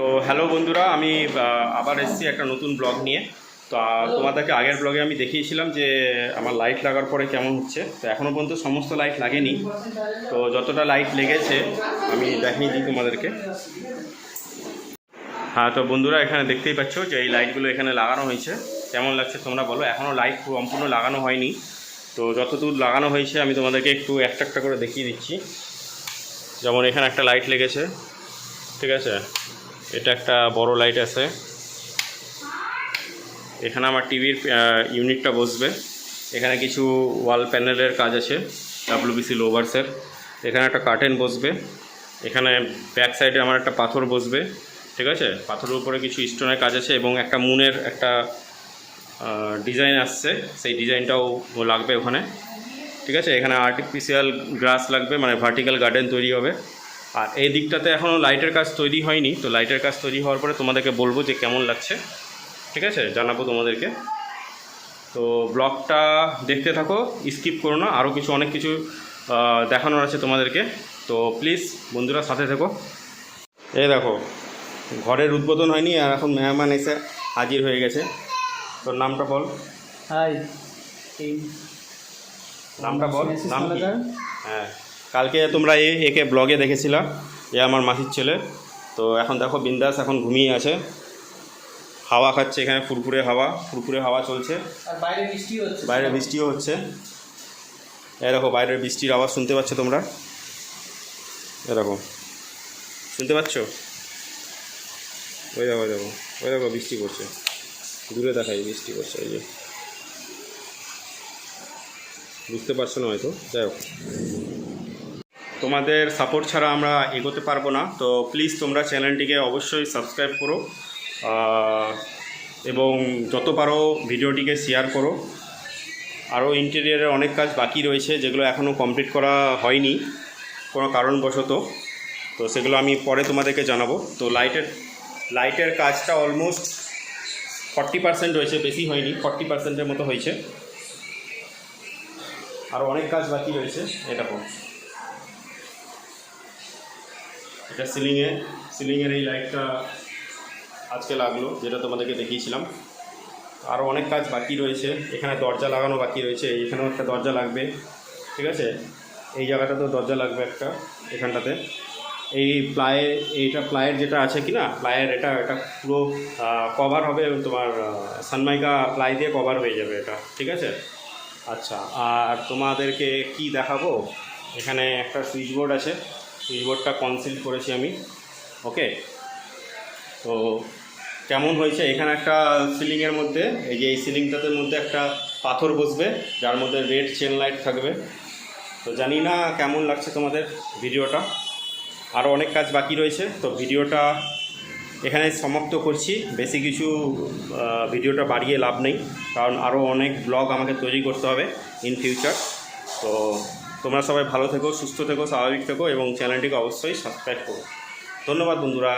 তো হ্যালো বন্ধুরা, আমি আবার এসেছি একটা নতুন ব্লগ নিয়ে। তো তোমাদেরকে আগের ব্লগে আমি দেখিয়েছিলাম যে, আমার লাইট লাগার পরে কেমন হচ্ছে। তো এখনও পর্যন্ত সমস্ত লাইট লাগেনি। তো যতটা লাইট লেগেছে, আমি দেখিয়ে দিই তোমাদেরকে। হ্যাঁ তো বন্ধুরা, এখানে দেখতেই পাচ্ছ যে এই লাইটগুলো এখানে লাগানো হয়েছে। কেমন লাগছে তোমরা বলো। এখনও লাইট সম্পূর্ণ লাগানো হয়নি। তো যতদূর লাগানো হয়েছে, আমি তোমাদেরকে একটু একটা একটা করে দেখিয়ে দিচ্ছি। যেমন এখানে একটা লাইট লেগেছে। ঠিক আছে? এটা একটা বড় লাইট আছে। এখানে আমার টিভির ইউনিটটা বসবে। এখানে কিছু ওয়াল প্যানেলের কাজ আছে ডাব্লিউবিসি লোভার্সের এখানে একটা কার্টেন বসবে। এখানে ব্যাক সাইডে আমার একটা পাথর বসবে, ঠিক আছে? পাথরের উপরে কিছু স্টোনের কাজ আছে এবং একটা মুনের একটা ডিজাইন আসছে। সেই ডিজাইনটাও লাগবে ওখানে, ঠিক আছে? এখানে আর্টিফিশিয়াল গ্রাস লাগবে মানে ভার্টিক্যাল গার্ডেন তৈরি হবে। আর এই দিকটাতে এখনও লাইটের কাজ তৈরি হয়নি তো লাইটের কাজ তৈরি হওয়ার পরে তোমাদেরকে বলব যে কেমন লাগছে। ঠিক আছে? জানাব তোমাদেরকে। তো ব্লগটা দেখতে থাকো স্কিপ করো না। আরও কিছু অনেক কিছু দেখানোর আছে তোমাদেরকে। তো প্লিজ বন্ধুরা সাথে থেকো। এই দেখো ঘরের উদ্বোধন হয়নি আর এখন মেহমান এসে হাজির হয়ে গেছে। তোর নামটা বল। হাই নামটা বল। নাম হ্যাঁ। কালকে তোমরা এ একে ব্লগে দেখেছিলা এ আমার মাসির ছেলে। তো এখন দেখো বিন্দাস এখন ঘুমিয়ে আছে। হাওয়া খাচ্ছে এখানে ফুরফুরে হাওয়া ফুরফুরে হাওয়া চলছে। বাইরে বৃষ্টি হচ্ছে। বাইরে বৃষ্টিও হচ্ছে। এই দেখো বাইরের বৃষ্টির আওয়াজ শুনতে পাচ্ছ তোমরা? এরকম শুনতে পাচ্ছ? ওই দেখো দেখো ওই দেখো বৃষ্টি পড়ছে। দূরে দেখাই বৃষ্টি পড়ছে এই যে। বুঝতে পারছ না হয়তো? যাই হোক। তোমাদের সাপোর্ট ছাড়া আমরা এগোতে পারব না। তো প্লিজ তোমরা চ্যানেলটিকে অবশ্যই সাবস্ক্রাইব করো এবং যত পারো ভিডিওটিকে শেয়ার করো। আরও ইন্টেরিয়ারের অনেক কাজ বাকি রয়েছে, যেগুলো এখনও কমপ্লিট করা হয়নি, কোনো কারণবশত। তো সেগুলো আমি পরে তোমাদেরকে জানাব। তো লাইটের লাইটের কাজটা অলমোস্ট ফর্টি পার্সেন্ট হয়েছে, বেশি হয়নি ফর্টি পার্সেন্টের মতো হয়েছে। আরও অনেক কাজ বাকি রয়েছে এটা এটা সিলিংয়ে সিলিংয়ের এই লাইটটা আজকে লাগল, যেটা তোমাদেরকে দেখিয়েছিলাম। আরও অনেক কাজ বাকি রয়েছে, এখানে দরজা লাগানো বাকি রয়েছে এখানেও একটা দরজা লাগবে, ঠিক আছে? এই জায়গাটাতেও দরজা লাগবে একটা, এখানটাতে। এই প্লায়ে, এইটা প্লায়ের যেটা আছে কি না প্লায়ের এটা এটা পুরো কভার হবে তোমার সানমাইকা প্লাই দিয়ে কভার হয়ে যাবে এটা, ঠিক আছে? আচ্ছা আর তোমাদেরকে কি দেখাবো? এখানে একটা সুইচ বোর্ড আছে। সুইচ বোর্ডটা কনসিল করেছি আমি ওকে তো কেমন হয়েছে? এখানে একটা সিলিংয়ের মধ্যে, এই যে এই সিলিংটাতে মধ্যে একটা পাথর বসবে, যার মধ্যে রেড চেন লাইট থাকবে। তো জানি না কেমন লাগছে তোমাদের ভিডিওটা। আরও অনেক কাজ বাকি রয়েছে, তো ভিডিওটা এখানে সমাপ্ত করছি। বেশি কিছু ভিডিওটা বাড়িয়ে লাভ নেই, কারণ আরও অনেক ব্লগ আমাকে তৈরি করতে হবে ইন ফিউচার তো তোমরা সবাই ভালো থেকো সুস্থ থেকো স্বাভাবিক থেকো এবং চ্যানেলটিকে অবশ্যই সাবস্ক্রাইব করো ধন্যবাদ বন্ধুরা